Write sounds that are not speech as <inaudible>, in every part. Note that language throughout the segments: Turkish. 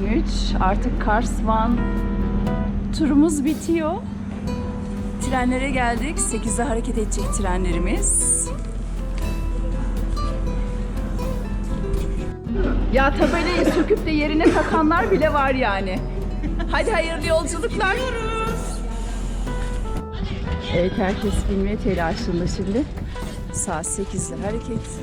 3 artık Kars Van turumuz bitiyor. Trenlere geldik. 8'de hareket edecek trenlerimiz. Ya tabelayı söküp de yerine takanlar bile var yani. Hadi hayırlı yolculuklar. Evet herkes bilmeye telaşında şimdi. Saat 8'de hareket.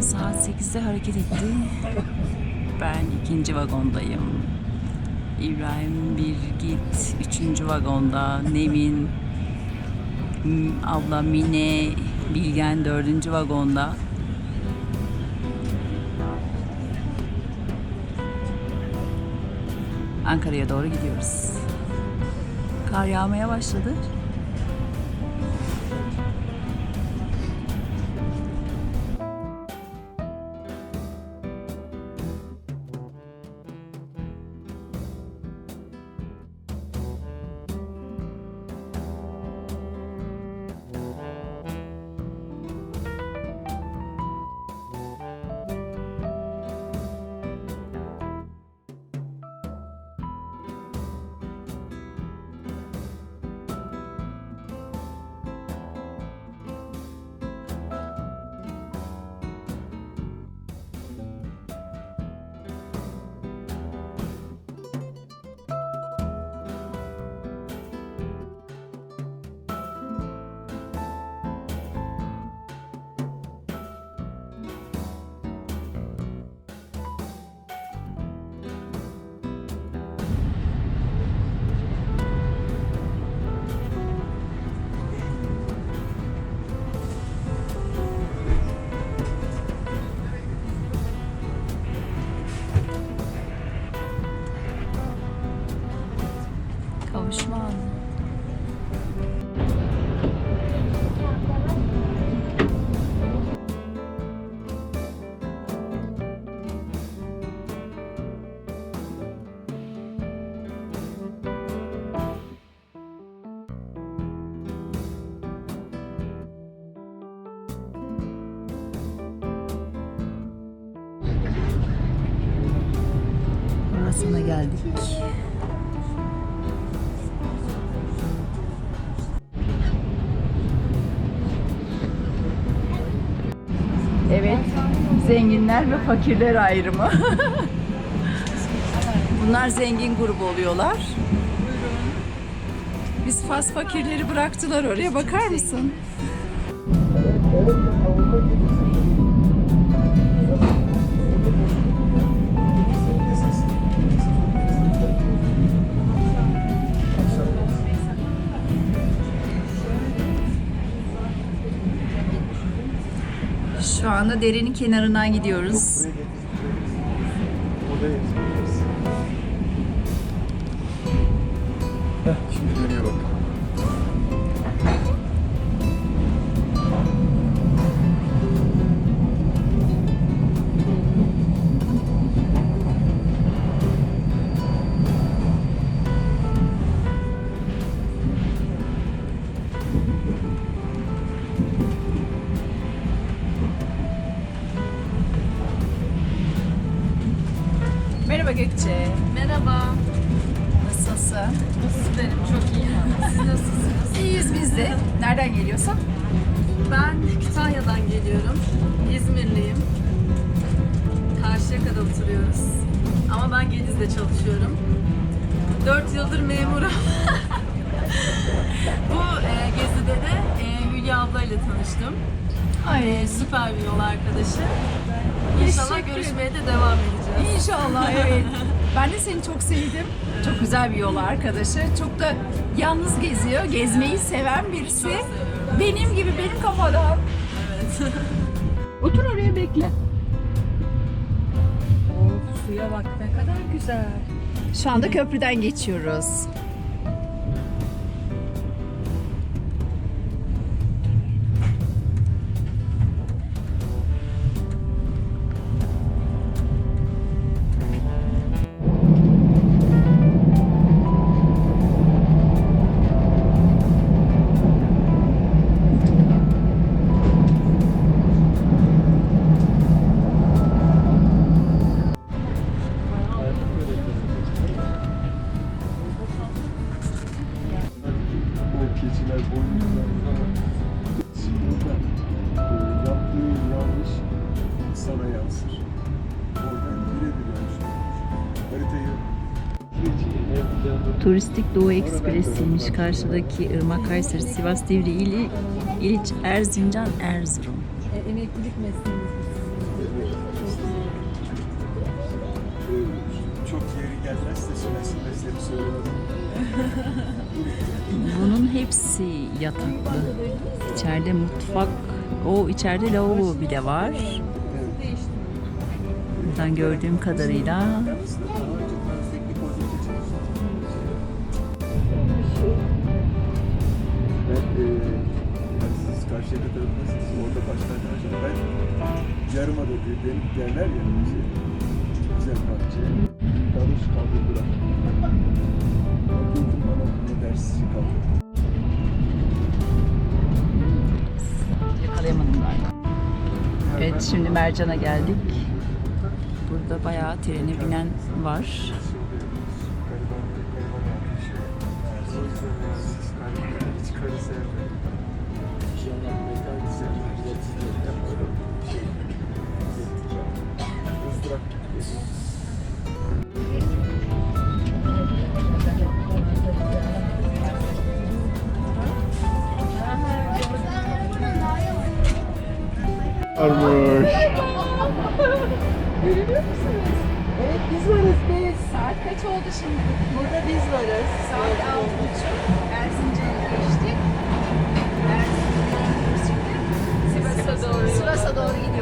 Tren saat 8'de hareket etti. Ben ikinci vagondayım. İbrahim Birgit üçüncü vagonda. Nevin, abla Mine, Bilgen dördüncü vagonda. Ankara'ya doğru gidiyoruz. Kar yağmaya başladı. Burasına geldik. Evet, zenginler ve fakirler ayrımı. <laughs> Bunlar zengin grubu oluyorlar. Biz Fas fakirleri bıraktılar oraya. Bakar mısın? Anda derenin kenarından gidiyoruz. Merhaba Gökçe. Merhaba. Nasılsın? Süperim, çok iyi. Siz nasılsınız? İyiyiz biz de. Nereden geliyorsun? Ben Kütahya'dan geliyorum. İzmirliyim. Karşıyaka'da oturuyoruz. Ama ben Gediz'de çalışıyorum. 4 yıldır memurum. <laughs> Bu e, gezide de e, Hülya ablayla tanıştım. Ay E, süper bir yol arkadaşı. İnşallah görüşmeye de devam edeceğiz. İnşallah evet. <laughs> Ben de seni çok sevdim. Çok güzel bir yol arkadaşı. Çok da yalnız geziyor. Gezmeyi seven birisi. Benim gibi benim kafadan. Evet. <laughs> Otur oraya bekle. Of suya bak ne kadar güzel. Şu anda köprüden geçiyoruz. Turistik Doğu Ekspresi'ymiş. Karşıdaki Irmak Kayseri, Sivas, Divri, İli, İliç, Erzincan, Erzurum. E, emeklilik mesleğimiz e, çok yeri gelmezse süresiyle seni söylemedim. Bunun hepsi yataklı. İçeride mutfak, o içeride lavabo bile var. Buradan gördüğüm kadarıyla Karşıyaka tarafındasınız. Orada başta arkadaşlar ben Yarımada diye benim derler ya şey, güzel bahçe. Dalış kaldırdılar. Bakıyordum bana ne dersi kaldı. yakalayamadım galiba. Evet şimdi Mercan'a geldik. Burada bayağı trene binen var. Armış. Evet biz varız biz. Saat kaç oldu şimdi? Burada biz varız. Saat altı buçuk. Sivas'a doğru, Sivas'a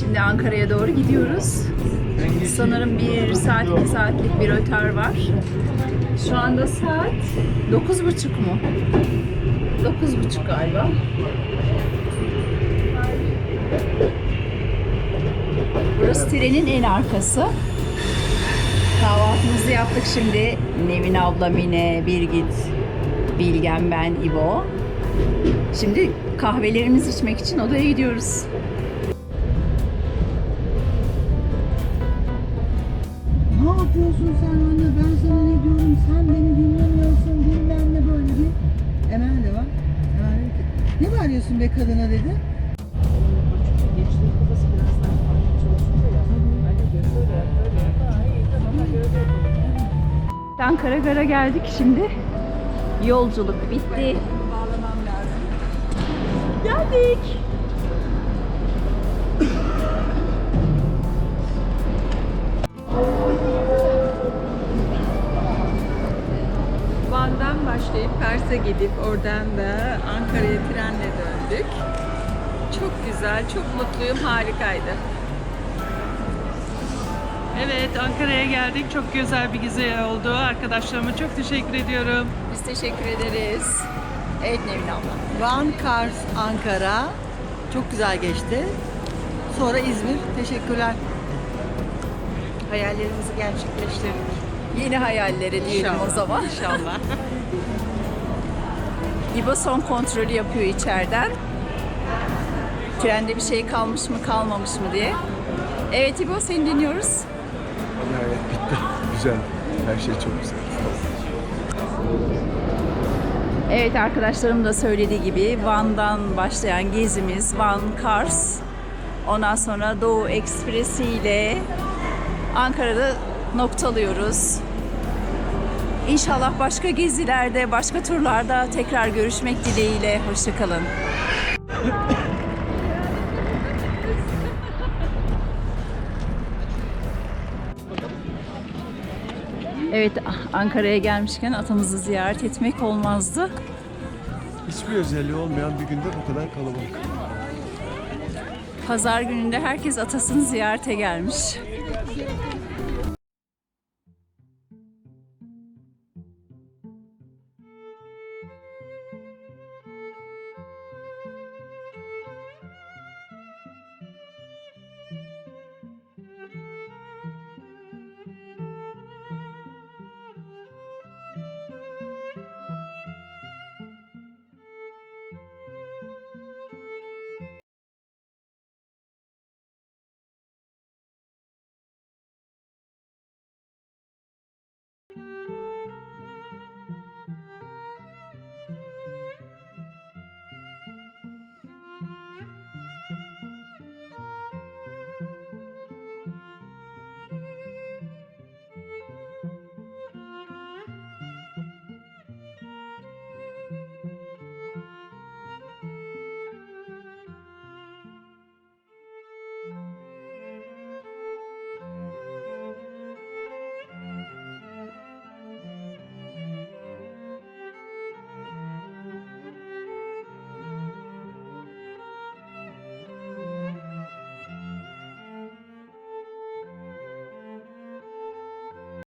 Şimdi Ankara'ya doğru gidiyoruz. Sanırım bir saat, iki saatlik bir rötar var. Şu anda saat dokuz buçuk mu? Dokuz buçuk galiba. Burası trenin en arkası. Kahvaltımızı yaptık şimdi. Nevin abla, Mine, Birgit, Bilgen, ben, İbo. Şimdi kahvelerimizi içmek için odaya gidiyoruz. Yapıyorsun sen anne? Ben sana ne diyorum? Sen beni dinlemiyorsun. Bilmem ne böyle bir. Emel de var. Emel dedi ki, ne bağırıyorsun be kadına dedi. Ankara Gar'a geldik şimdi. Yolculuk bitti. Geldik. Başlayıp Kars'a gidip oradan da Ankara'ya trenle döndük. Çok güzel, çok mutluyum, harikaydı. Evet Ankara'ya geldik. Çok güzel bir gezi oldu. Arkadaşlarıma çok teşekkür ediyorum. Biz teşekkür ederiz. Evet Nevin abla. Van, Kars, Ankara. Çok güzel geçti. Sonra İzmir. Teşekkürler. Hayallerimizi gerçekleştirdik. Yeni hayallere diyelim o zaman. İnşallah. <laughs> İbo son kontrolü yapıyor içeriden. Trende bir şey kalmış mı kalmamış mı diye. Evet İbo seni dinliyoruz. Nihayet bitti. <laughs> Güzel. Her şey çok güzel. Evet arkadaşlarım da söylediği gibi Van'dan başlayan gezimiz Van Kars. Ondan sonra Doğu Ekspresi ile Ankara'da noktalıyoruz. İnşallah başka gezilerde, başka turlarda tekrar görüşmek dileğiyle. Hoşçakalın. Evet Ankara'ya gelmişken atamızı ziyaret etmek olmazdı. Hiçbir özelliği olmayan bir günde bu kadar kalabalık. Pazar gününde herkes atasını ziyarete gelmiş.